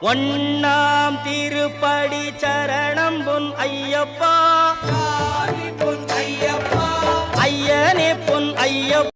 ஒன்னாம் திருப்படி சரணம் பொன் ஐயப்பா பொன் ஐயப்பா ஐயனே பொன் Ayyappa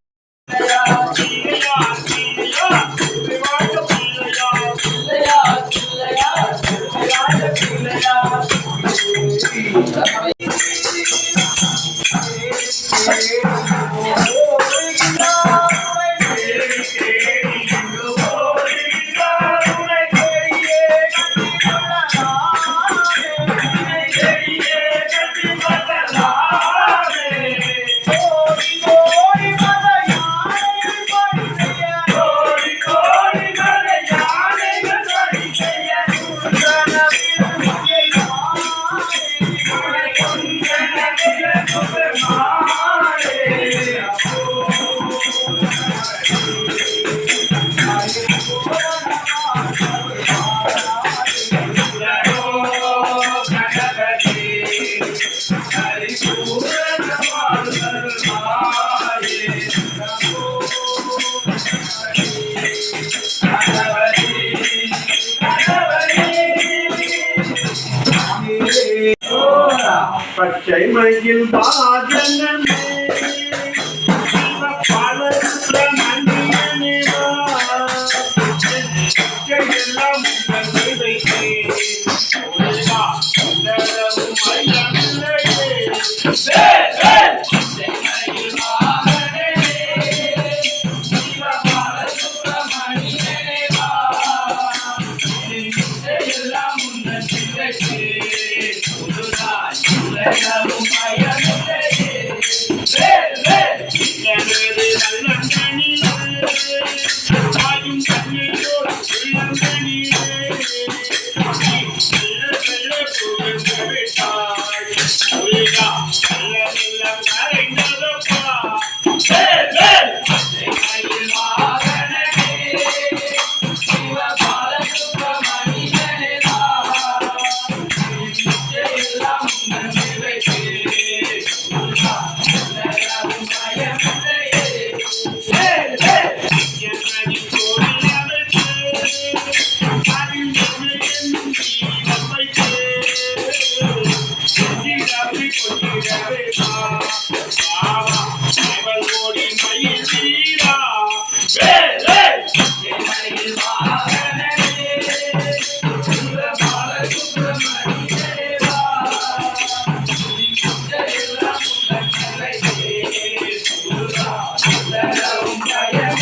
Mình. Yeah. I am.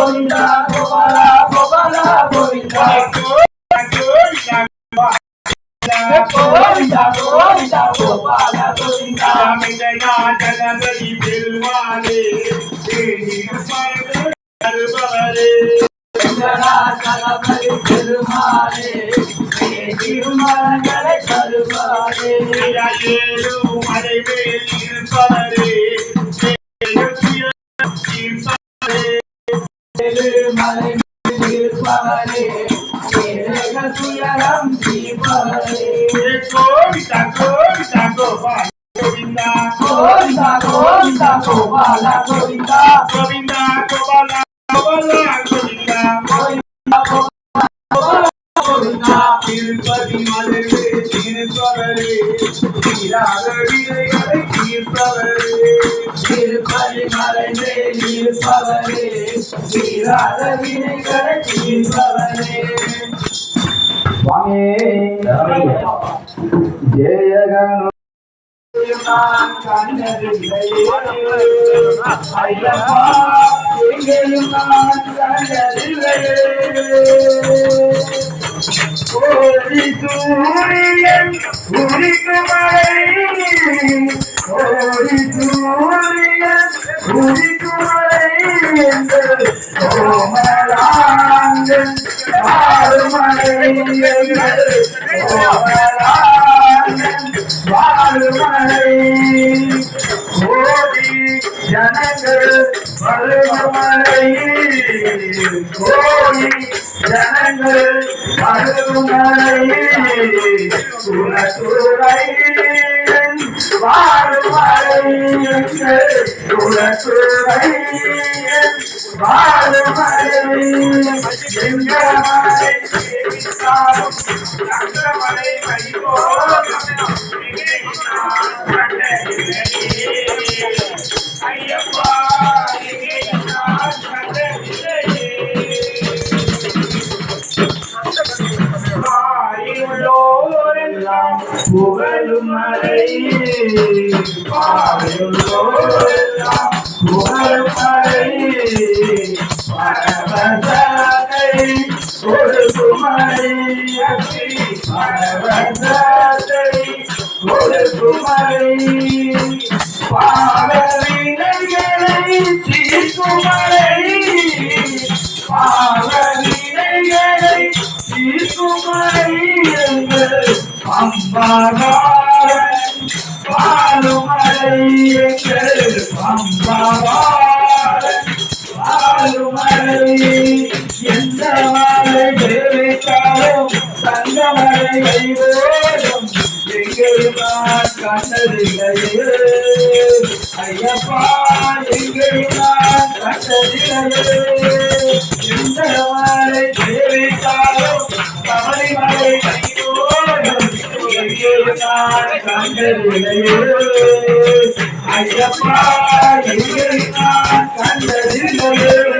Govinda Gopala Gopala Govinda Govinda Govinda Gopala Govinda मिटना जगदरी Dilwale तेरी स्मरण दरबारे मिटना जगदरी दिलवाले तेरी स्मरण दरबारे मेरा ये रू मरे मेरी परे तेरी திருப்பதி மலரே திருப்பவரே தீராத விதைகளை இருப்பவரே தீராத வினைகளை தீர்ப்பவரே ஜெயகனு ஐயப்பா எங்கேயும் நான் ওরে তুরিয়েন উড়ি তোমারেন ওরে তুরিয়েন উড়ি তোমারেন তোমার আনন্দ আর মারেন তোমার வாழுமலை ஜனங்கள் வருமலை கோடி ஜனங்கள் வருமலை குலத்துறை எல்லாம் புகழும் மலை பாரியுள்ளோரெல்லாம் புகழும் மலை பரவசத்தை கொடுக்கும் மலை பரவசத்தை கொடுக்கும் மலை பாவவினைகளை தீர்க்கும் மலை பாவவினைகளை தீர்க்கும் மலை எங்கள் அம்பாவாரன் பாலுமலை எங்கள் அம்பாவாரன் பாலுமலை எந்த மலை தேவைத்தாலும் தங்கமலை கைவோடும் எங்கள் நான் கண்டதில்லையே ஐயப்பா எங்கள் நான் கண்டதில்லையே எந்த மலை தேவைத்தாலும் கமலிமலை கைவோடும் ஐயப்பா எங்கள் நான் கண்டதில்லையே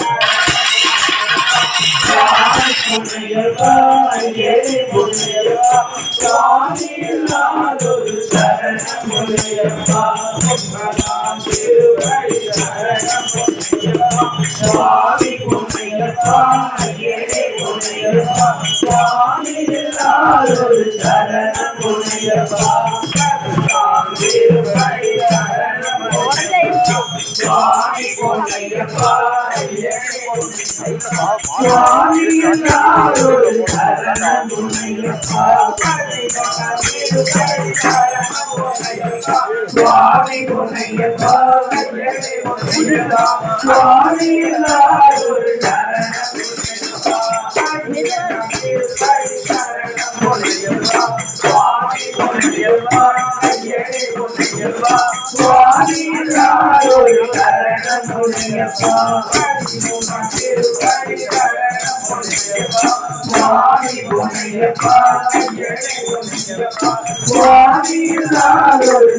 போ சுவாமி இல்லாதொரு சரணம் பொன்னையப்பா சுவாமி பொன்னையப்பா சுவாமி இல்லாதொரு சரணம் சுவாமி இல்லாதொரு சரணம் பொன்னையப்பா சுவாமி பொன்னையப்பா சுவாமி இல்லாதொரு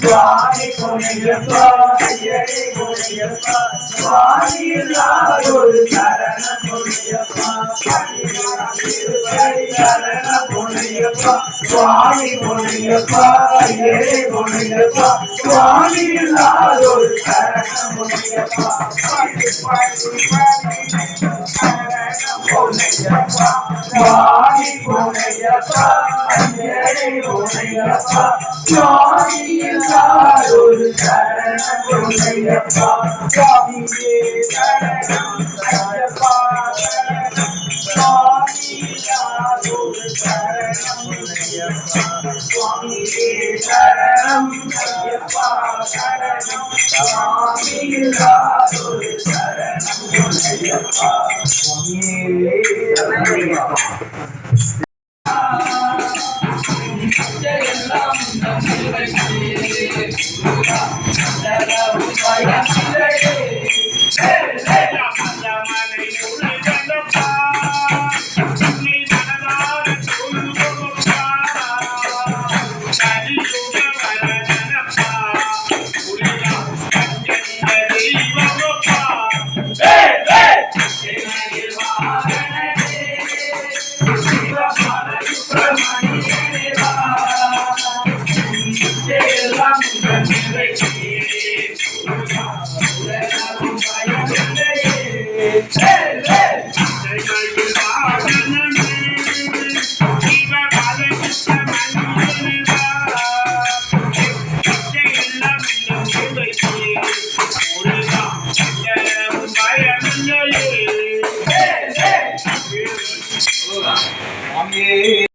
சுவாமி பொன்னையப்பா சுவாமி இல்லாதொரு சரணம் பொன்னையப்பா சுவாமி பொன்னையப்பா சுவாமி இல்லாதொரு சுவாமி பொன்னையப்பா சுவாமி சரணம் சுவாமி சுவாமி சரணம் சுவாமியே சரணம் ஐயப்பா சரணம் சுவாமி இல்லாதொரு சரணம் பொன்னையப்பா சுவாமியே சரணம் ஐயப்பா சரணம் சுவாமி இல்லாதொரு சரணம் பொன்னையப்பா சுவாமியே சரணம் எல்லாம்